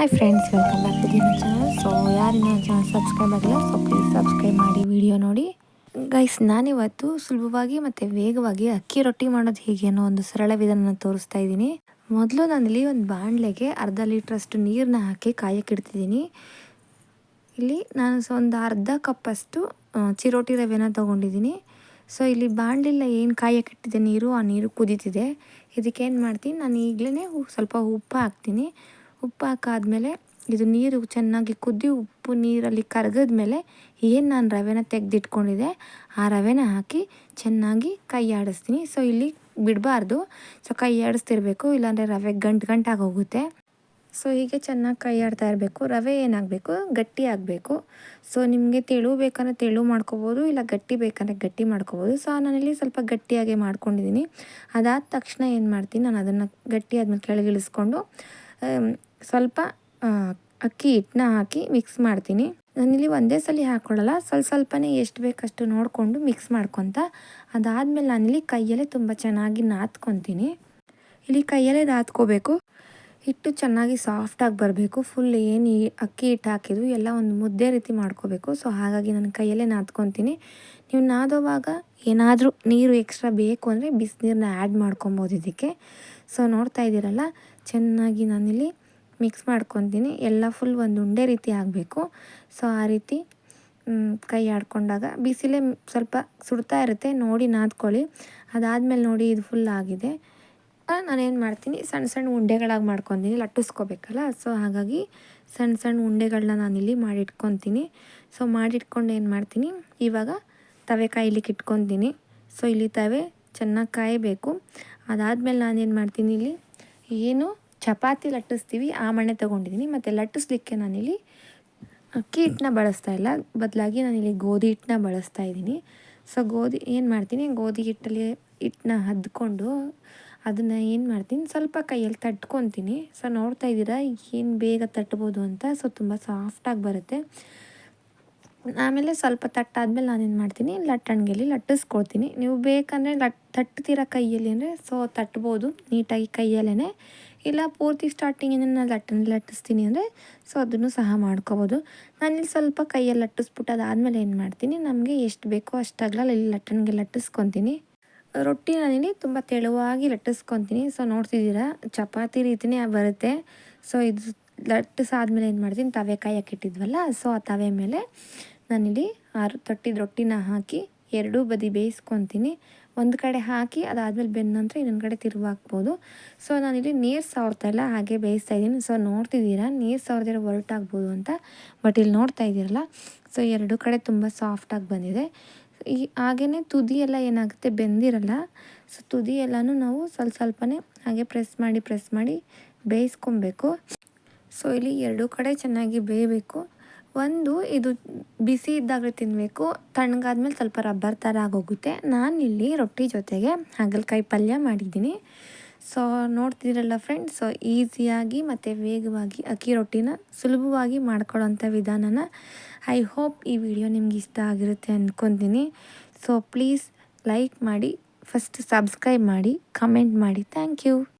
Hi friends welcome back to the channel so ಯಾರಿನ channel subscribe ಆಗಿಲ್ಲ so please subscribe ಮಾಡಿ video ನೋಡಿ. Guys ನಾನಿವತ್ತು ಸುಲಭವಾಗಿ ಮತ್ತು ವೇಗವಾಗಿ ಅಕ್ಕಿ ರೊಟ್ಟಿ ಮಾಡೋದು ಹೇಗೆ ಅನ್ನೋ ಒಂದು ಸರಳ ವಿಧಾನ ತೋರಿಸ್ತಾ ಇದ್ದೀನಿ. ಮೊದಲು ನಾನಿಲ್ಲಿ ಒಂದು ಬಾಣಲೆಗೆ ಅರ್ಧ ಲೀಟ್ರಷ್ಟು ನೀರನ್ನ ಹಾಕಿ ಕಾಯಕ್ಕಿಡ್ತಿದ್ದೀನಿ ಇಲ್ಲಿ ನಾನು ಒಂದು ಅರ್ಧ ಕಪ್ಪಷ್ಟು ಚಿರೋಟಿ ರವೆನ ತೊಗೊಂಡಿದ್ದೀನಿ. ಸೊ ಇಲ್ಲಿ ಬಾಣಲಿಲ್ಲ ಏನು ಕಾಯಕ್ಕಿಟ್ಟಿದೆ ನೀರು, ಆ ನೀರು ಕುದೀತಿದೆ. ಇದಕ್ಕೆ ಏನು ಮಾಡ್ತೀನಿ ನಾನು ಈಗಲೇ ಸ್ವಲ್ಪ ಉಪ್ಪು ಹಾಕ್ತೀನಿ. ಉಪ್ಪು ಹಾಕಾದ್ಮೇಲೆ ಇದು ನೀರು ಚೆನ್ನಾಗಿ ಕುದ್ದಿ ಉಪ್ಪು ನೀರಲ್ಲಿ ಕರಗಿದ್ಮೇಲೆ ಏನು ನಾನು ರವೆನ ತೆಗೆದಿಟ್ಕೊಂಡಿದ್ದೆ, ಆ ರವೆನ ಹಾಕಿ ಚೆನ್ನಾಗಿ ಕೈ ಆಡಿಸ್ತೀನಿ. ಸೊ ಇಲ್ಲಿ ಬಿಡಬಾರ್ದು. ಸೊ ಕೈ ಆಡಿಸ್ತಿರ್ಬೇಕು, ಇಲ್ಲಾಂದರೆ ರವೆ ಗಂಟು ಗಂಟಾಗಿ ಹೋಗುತ್ತೆ. ಸೊ ಹೀಗೆ ಚೆನ್ನಾಗಿ ಕೈ ಆಡ್ತಾ ಇರಬೇಕು. ರವೆ ಏನಾಗಬೇಕು? ಗಟ್ಟಿ ಆಗಬೇಕು. ಸೊ ನಿಮಗೆ ತೆಳು ಬೇಕಂದರೆ ತೆಳು ಮಾಡ್ಕೋಬೋದು, ಇಲ್ಲ ಗಟ್ಟಿ ಬೇಕಂದರೆ ಗಟ್ಟಿ ಮಾಡ್ಕೋಬೋದು. ಸೊ ನಾನಿಲ್ಲಿ ಸ್ವಲ್ಪ ಗಟ್ಟಿಯಾಗೆ ಮಾಡ್ಕೊಂಡಿದ್ದೀನಿ. ಅದಾದ ತಕ್ಷಣ ಏನು ಮಾಡ್ತೀನಿ, ನಾನು ಅದನ್ನು ಗಟ್ಟಿ ಆದಮೇಲೆ ಕೆಳಗಿಳಿಸ್ಕೊಂಡು ಸ್ವಲ್ಪ ಅಕ್ಕಿ ಹಿಟ್ಟನ್ನ ಹಾಕಿ ಮಿಕ್ಸ್ ಮಾಡ್ತೀನಿ. ನಾನಿಲ್ಲಿ ಒಂದೇ ಸಲ ಹಾಕ್ಕೊಳ್ಳಲ್ಲ ಸ್ವಲ್ಪ ಸ್ವಲ್ಪನೇ ಎಷ್ಟು ಬೇಕಷ್ಟು ನೋಡಿಕೊಂಡು ಮಿಕ್ಸ್ ಮಾಡ್ಕೊತ, ಅದಾದಮೇಲೆ ನಾನಿಲ್ಲಿ ಕೈಯಲ್ಲೇ ತುಂಬ ಚೆನ್ನಾಗಿ ನಾದ್ಕೊತೀನಿ. ಇಲ್ಲಿ ಕೈಯಲ್ಲೇ ನಾದ್ಕೋಬೇಕು. ಹಿಟ್ಟು ಚೆನ್ನಾಗಿ ಸಾಫ್ಟಾಗಿ ಬರಬೇಕು. ಫುಲ್ ಏನು ಅಕ್ಕಿ ಹಿಟ್ಟು ಹಾಕಿದ್ರು ಎಲ್ಲ ಒಂದು ಮುದ್ದೆ ರೀತಿ ಮಾಡ್ಕೋಬೇಕು. ಸೊ ಹಾಗಾಗಿ ನಾನು ಕೈಯಲ್ಲೇ ನಾದ್ಕೊತೀನಿ. ನೀವು ನಾದೋವಾಗ ಏನಾದರೂ ನೀರು ಎಕ್ಸ್ಟ್ರಾ ಬೇಕು ಅಂದರೆ ಬಿಸಿನೀರನ್ನ ಆ್ಯಡ್ ಮಾಡ್ಕೊಬೋದು ಇದಕ್ಕೆ. ಸೊ ನೋಡ್ತಾ ಇದ್ದೀರಲ್ಲ, ಚೆನ್ನಾಗಿ ನಾನಿಲ್ಲಿ ಮಿಕ್ಸ್ ಮಾಡ್ಕೊತೀನಿ. ಎಲ್ಲ ಫುಲ್ ಒಂದು ಉಂಡೆ ರೀತಿ ಆಗಬೇಕು. ಸೊ ಆ ರೀತಿ ಕೈ ಆಡ್ಕೊಂಡಾಗ ಬಿಸಿಲೇ ಸ್ವಲ್ಪ ಸುಡ್ತಾ ಇರುತ್ತೆ. ನೋಡಿ ನಾದ್ಕೊಳ್ಳಿ. ಅದಾದಮೇಲೆ ನೋಡಿ ಇದು ಫುಲ್ ಆಗಿದೆ. ನಾನೇನು ಮಾಡ್ತೀನಿ? ಸಣ್ಣ ಸಣ್ಣ ಉಂಡೆಗಳಾಗಿ ಮಾಡ್ಕೊತೀನಿ. ಲಟ್ಟಿಸ್ಕೋಬೇಕಲ್ಲ? ಸೊ ಹಾಗಾಗಿ ಸಣ್ಣ ಸಣ್ಣ ಉಂಡೆಗಳನ್ನ ನಾನಿಲ್ಲಿ ಮಾಡಿಟ್ಕೊತೀನಿ. ಸೊ ಮಾಡಿಟ್ಕೊಂಡು ಏನು ಮಾಡ್ತೀನಿ? ಇವಾಗ ತವೆ ಕಾಯಿಲಿಕ್ಕೆ ಇಟ್ಕೊತೀನಿ. ಸೊ ಇಲ್ಲಿ ತವೆ ಚೆನ್ನಾಗಿ ಕಾಯಬೇಕು. ಅದಾದಮೇಲೆ ನಾನೇನು ಮಾಡ್ತೀನಿ ಇಲ್ಲಿ? ಏನು? ಚಪಾತಿ ಲಟ್ಟಿಸ್ತೀವಿ, ಆ ಮಣ್ಣೆ ತೊಗೊಂಡಿದ್ದೀನಿ ಮತ್ತು ಲಟ್ಟಿಸ್ಲಿಕ್ಕೆ ನಾನಿಲ್ಲಿ ಅಕ್ಕಿ ಹಿಟ್ಟನ್ನ ಬಳಸ್ತಾ ಇಲ್ಲ. ಬದಲಾಗಿ ನಾನಿಲ್ಲಿ ಗೋಧಿ ಹಿಟ್ಟನ್ನ ಬಳಸ್ತಾ ಇದ್ದೀನಿ. ಸೊ ಗೋಧಿ, ಏನು ಮಾಡ್ತೀನಿ, ಗೋಧಿ ಹಿಟ್ಟಲ್ಲಿ ಹಿಟ್ಟನ್ನ ಹದ್ಕೊಂಡು ಅದನ್ನು ಏನು ಮಾಡ್ತೀನಿ, ಸ್ವಲ್ಪ ಕೈಯಲ್ಲಿ ತಟ್ಕೊತೀನಿ. ಸೊ ನೋಡ್ತಾ ಇದ್ದೀರಾ, ಏನು ಬೇಗ ತಟ್ಬೋದು ಅಂತ. ಸೊ ತುಂಬ ಸಾಫ್ಟಾಗಿ ಬರುತ್ತೆ. ಆಮೇಲೆ ಸ್ವಲ್ಪ ತಟ್ಟಾದ್ಮೇಲೆ ನಾನೇನು ಮಾಡ್ತೀನಿ, ಲಟ್ಟಣಿಗೆಯಲ್ಲಿ ಲಟ್ಟಿಸ್ಕೊಳ್ತೀನಿ. ನೀವು ಬೇಕಂದರೆ ಲಟ್, ತಟ್ತೀರ ಕೈಯಲ್ಲಿ ಅಂದರೆ ಸೊ ತಟ್ಬೋದು, ನೀಟಾಗಿ ಕೈಯಲ್ಲೇ ಇಲ್ಲ ಪೂರ್ತಿ ಸ್ಟಾರ್ಟಿಂಗಿಂದ ನಾನು ಲಟ್ಟನ್ ಲಟ್ಟಿಸ್ತೀನಿ ಅಂದರೆ ಸೊ ಅದನ್ನು ಸಹ ಮಾಡ್ಕೋಬೋದು. ನಾನಿಲ್ಲಿ ಸ್ವಲ್ಪ ಕೈಯಲ್ಲಿ ಲಟ್ಟಿಸ್ಬಿಟ್ಟು ಅದಾದಮೇಲೆ ಏನು ಮಾಡ್ತೀನಿ, ನಮಗೆ ಎಷ್ಟು ಬೇಕೋ ಅಷ್ಟಾಗಲ್ಲ ಇಲ್ಲಿ ಲಟ್ಟಣಿಗೆ ಲಟ್ಟಿಸ್ಕೊತೀನಿ. ರೊಟ್ಟಿ ನಾನಿಲ್ಲಿ ತುಂಬ ತೆಳುವಾಗಿ ಲಟ್ಟಿಸ್ಕೊತೀನಿ. ಸೊ ನೋಡ್ತಿದ್ದೀರಾ, ಚಪಾತಿ ರೀತಿಯೇ ಬರುತ್ತೆ. ಸೊ ಇದು ಲಟ್ಟಿಸಾದ್ಮೇಲೆ ಏನು ಮಾಡ್ತೀನಿ, ತವೆ ಕಾಯಕ್ಕೆ ಇಟ್ಟಿದ್ವಲ್ಲ ಸೊ ಆ ತವೆ ಮೇಲೆ ನಾನಿಲ್ಲಿ ಆರು ತೊಟ್ಟಿದ ರೊಟ್ಟಿನ ಹಾಕಿ ಎರಡೂ ಬದಿ ಬೇಯಿಸ್ಕೊತೀನಿ. ಒಂದು ಕಡೆ ಹಾಕಿ ಅದಾದಮೇಲೆ ಬೆನ್ನ ನಂತರ ಇನ್ನೊಂದು ಕಡೆ ತಿರುವು ಹಾಕ್ಬೋದು. ಸೊ ನಾನಿಲ್ಲಿ ನೀರು ಸಾವ್ರ್ತಾ ಇಲ್ಲ, ಹಾಗೆ ಬೇಯಿಸ್ತಾ ಇದ್ದೀನಿ. ಸೊ ನೋಡ್ತಿದ್ದೀರಾ, ನೀರು ಸಾವಿರದಿರೋ ಹೊರಟಾಗ್ಬೋದು ಅಂತ ಬಟ್ ಇಲ್ಲಿ ನೋಡ್ತಾ ಇದ್ದೀರಲ್ಲ ಸೊ ಎರಡು ಕಡೆ ತುಂಬ ಸಾಫ್ಟಾಗಿ ಬಂದಿದೆ. ಈ ಹಾಗೆಯೇ ತುದಿ ಎಲ್ಲ ಏನಾಗುತ್ತೆ, ಬೆಂದಿರಲ್ಲ ಸೊ ತುದಿ ಎಲ್ಲನೂ ನಾವು ಸ್ವಲ್ಪ ಸ್ವಲ್ಪನೇ ಹಾಗೆ ಪ್ರೆಸ್ ಮಾಡಿ ಪ್ರೆಸ್ ಮಾಡಿ ಬೇಯಿಸ್ಕೊಬೇಕು. ಸೊ ಇಲ್ಲಿ ಎರಡೂ ಕಡೆ ಚೆನ್ನಾಗಿ ಬೇಯಬೇಕು. ಒಂದು, ಇದು ಬಿಸಿ ಇದ್ದಾಗಲೇ ತಿನ್ನಬೇಕು ತಣ್ಣಗಾದ್ಮೇಲೆ ಸ್ವಲ್ಪ ರಬ್ಬರ್ ಥರ ಆಗೋಗುತ್ತೆ. ನಾನಿಲ್ಲಿ ರೊಟ್ಟಿ ಜೊತೆಗೆ ಹಾಗಲಕಾಯಿ ಪಲ್ಯ ಮಾಡಿದ್ದೀನಿ. ಸೊ ನೋಡ್ತಿದ್ದೀರಲ್ಲ ಫ್ರೆಂಡ್ಸ್, ಸೊ ಈಸಿಯಾಗಿ ಮತ್ತು ವೇಗವಾಗಿ ಅಕ್ಕಿ ರೊಟ್ಟಿನ ಸುಲಭವಾಗಿ ಮಾಡ್ಕೊಳ್ಳೋಂಥ ವಿಧಾನನ ಐ ಹೋಪ್ ಈ ವಿಡಿಯೋ ನಿಮ್ಗೆ ಇಷ್ಟ ಆಗಿರುತ್ತೆ ಅಂದ್ಕೊತೀನಿ ಸೊ ಪ್ಲೀಸ್ ಲೈಕ್ ಮಾಡಿ ಫಸ್ಟ್ ಸಬ್ಸ್ಕ್ರೈಬ್ ಮಾಡಿ ಕಮೆಂಟ್ ಮಾಡಿ. Thank you